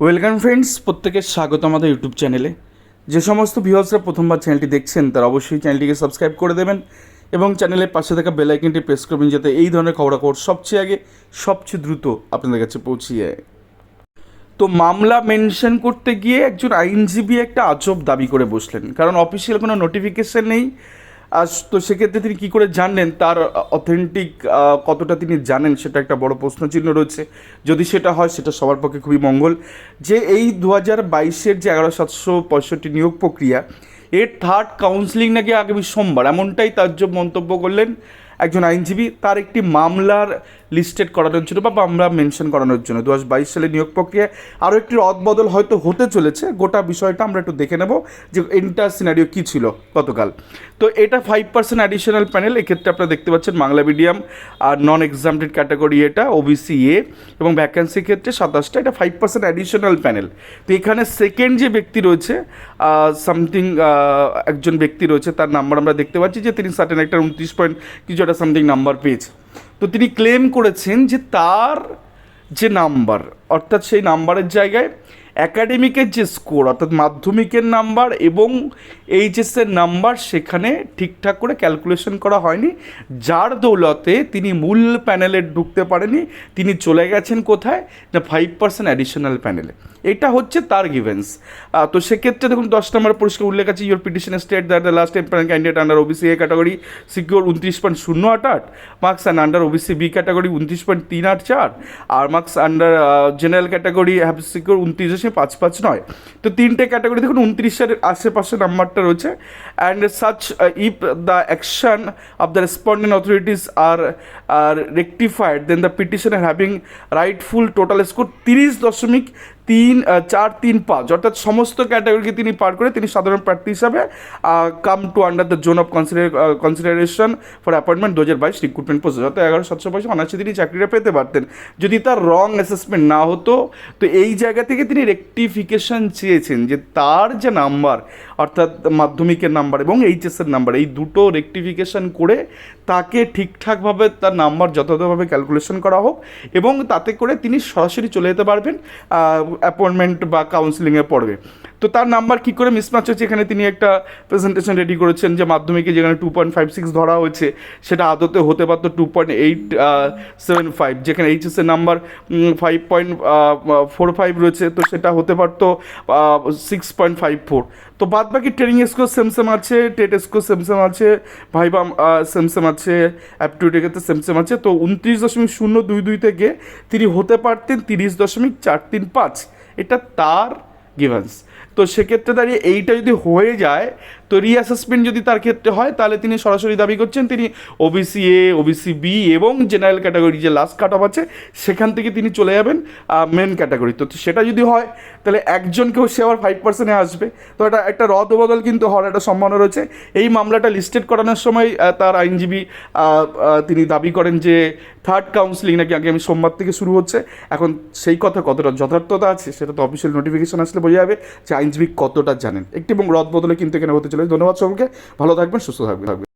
Welcome friends, প্রত্যেকের স্বাগত আমাদের ইউটিউব চ্যানেলে। যে সমস্ত ভিউয়ার্সরা প্রথমবার চ্যানেলটি দেখছেন, তারা অবশ্যই চ্যানেলটিকে সাবস্ক্রাইব করে দেবেন এবং চ্যানেলের পাশে থাকা বেল আইকনটি প্রেস করবেন যাতে এই ধরনের খবরাখবর সবচেয়ে আগে, সবচেয়ে দ্রুত আপনাদের কাছে পৌঁছে যায়। তো মামলা মেনশন করতে গিয়ে একজন আইনজীবী একটা আজব দাবি করে বসলেন। কারণ অফিসিয়াল কোনো নোটিফিকেশন নেই তো সেক্ষেত্রে তিনি কী করে জানলেন? তার অথেন্টিক কতটা তিনি জানেন সেটা একটা বড় প্রশ্নচিহ্ন রয়েছে। যদি সেটা হয়, সেটা সবার পক্ষে খুবই মঙ্গল। যে এই দু হাজার বাইশের যে এগারো সাতশো পঁয়ষট্টি নিয়োগ প্রক্রিয়া, এর থার্ড কাউন্সিলিং নাকি আগামী সোমবার? এমনটাই তার মন্তব্য করলেন একজন আইনজীবী, তার একটি মামলার লিস্টেড করানোর জন্য বা মামলা মেনশন করানোর জন্য। দু হাজার বাইশ সালে নিয়োগ প্রক্রিয়া আরও একটি রদবদল হয়তো হতে চলেছে। গোটা বিষয়টা আমরা একটু দেখে নেব যে এন্টার সিনারিও কী ছিল গতকাল। তো এটা ফাইভ পার্সেন্ট অ্যাডিশনাল প্যানেল এক্ষেত্রে আপনারা দেখতে পাচ্ছেন বাংলা মিডিয়াম আর নন এক্সামটেড ক্যাটাগরি এটা ওবিসি এ এবং ভ্যাকেন্সি ক্ষেত্রে সাতাশটা, এটা ফাইভ পার্সেন্ট অ্যাডিশনাল প্যানেল তো এখানে সেকেন্ড যে ব্যক্তি রয়েছে সামথিং একজন ব্যক্তি রয়েছে, তার নাম্বার আমরা দেখতে পাচ্ছি যে তিনি সার্টেন একটা উনত্রিশ পয়েন্ট কিছু সামথিং নাম্বার পেয়েছে তো তিনি ক্লেম করেছেন যে তার যে নাম্বার অর্থাৎ সেই নাম্বারের জায়গায় একাডেমিকের যে স্কোর অর্থাৎ মাধ্যমিকের নাম্বার এবং এইচএসের নাম্বার সেখানে ঠিকঠাক করে ক্যালকুলেশন করা হয়নি। যার দৌলতে তিনি মূল প্যানেলে ঢুকতে পারেনি, তিনি চলে গেছেন কোথায়? না ফাইভ পার্সেন্ট অ্যাডিশনাল প্যানেলে এটা হচ্ছে তার গিভেন্স তো সেক্ষেত্রে দেখুন, দশ নম্বর পরিষ্কার উল্লেখ আছে your petition state that the last empire candidate under OBC A category secure উনত্রিশ পয়েন্ট শূন্য আট আট marks and under OBC B category উনত্রিশ পয়েন্ট তিন আট চার আর marks under general category have secure উনত্রিশ দশমিক পাঁচ পাঁচ নয়। তো তিনটে ক্যাটাগরি দেখুন, উনত্রিশের আশেপাশে নাম্বারটা রয়েছে। And such if the action of the respondent authorities are are rectified then the petitioner having rightful total score তিরিশ দশমিক তিন চার, তিন পাঁচ অর্থাৎ সমস্ত ক্যাটাগরিকে তিনি পার করে তিনি সাধারণ প্রার্থী হিসাবে come to under the zone of consider consideration for appointment দু হাজার বাইশ রিক্রুটমেন্ট প্রসেস অর্থাৎ এগারো, সাতশো পয়সা অনার্সে তিনি চাকরিটা পেতে পারতেন। যদি তার রং অ্যাসেসমেন্ট না হতো, তো এই জায়গা থেকে তিনি রেকটিফিকেশন চেয়েছেন যে তার যে নাম্বার অর্থাৎ মাধ্যমিকের নাম্বার এবং এইচএসের নাম্বার এই দুটো রেকটিফিকেশন করে তাকে ঠিকঠাকভাবে তার নাম্বার যথাযথভাবে ক্যালকুলেশন করা হোক এবং তাতে করে তিনি সরাসরি চলে যেতে পারবেন। অ্যাপয়েন্টমেন্ট বা কাউন্সিলিংয়ে পড়বে। তো তার নাম্বার কী করে মিসম্যাচ হচ্ছে? এখানে তিনি একটা প্রেজেন্টেশন রেডি করেছেন যে মাধ্যমিকে যেখানে টু পয়েন্ট ফাইভ সিক্স ধরা হয়েছে, সেটা আদতে হতে পারতো two point eight seven five যেখানে এইচএসের number five point four five রয়েছে, তো সেটা হতে পারতো সিক্স পয়েন্ট ফাইভ ফোর তো বাদ বাকি ট্রেনিং স্কোর সেম সেম আছে টেট স্কোর সেম সেম আছে ভাইবা সেম সেম আছে অ্যাপটিউডের ক্ষেত্রে সেম আছে। তো উনত্রিশ দশমিক শূন্য দুই দুই থেকে তিনি হতে পারতেন তিরিশ দশমিক চার তিন পাঁচ। এটা তার গিভেন্স তো সেক্ষেত্রে দাঁড়িয়ে এইটা যদি হয়ে যায়, তো রিঅ্যাসেসমেন্ট যদি তার ক্ষেত্রে হয়, তাহলে তিনি সরাসরি দাবি করছেন তিনি ওবিসি এ ওবিসি বি এবং জেনারেল ক্যাটাগরি যে লাস্ট কাট অফ আছে, সেখান থেকে তিনি চলে যাবেন মেন ক্যাটাগরি তো সেটা যদি হয়, তাহলে একজনকেও সে আবার ফাইভ পার্সেন্টে আসবে। তো এটা একটা রদ বদল কিন্তু হওয়ার একটা সম্ভাবনা রয়েছে। এই মামলাটা লিস্টেড করানোর সময় তার আইনজীবী তিনি দাবি করেন যে থার্ড কাউন্সিলিং নাকি আগে আমি সোমবার থেকে শুরু হচ্ছে, এখন সেই কথা কতটা যথার্থতা আছে সেটা তো অফিসিয়াল নোটিফিকেশন আসলে বোঝা যাবে যে আইনজীবী কতটা জানেন। একটি এবং রদ বদলে কিন্তু এখানে হতে চলেছে। ধন্যবাদ সকলকে, ভালো থাকবেন, সুস্থ থাকবেন।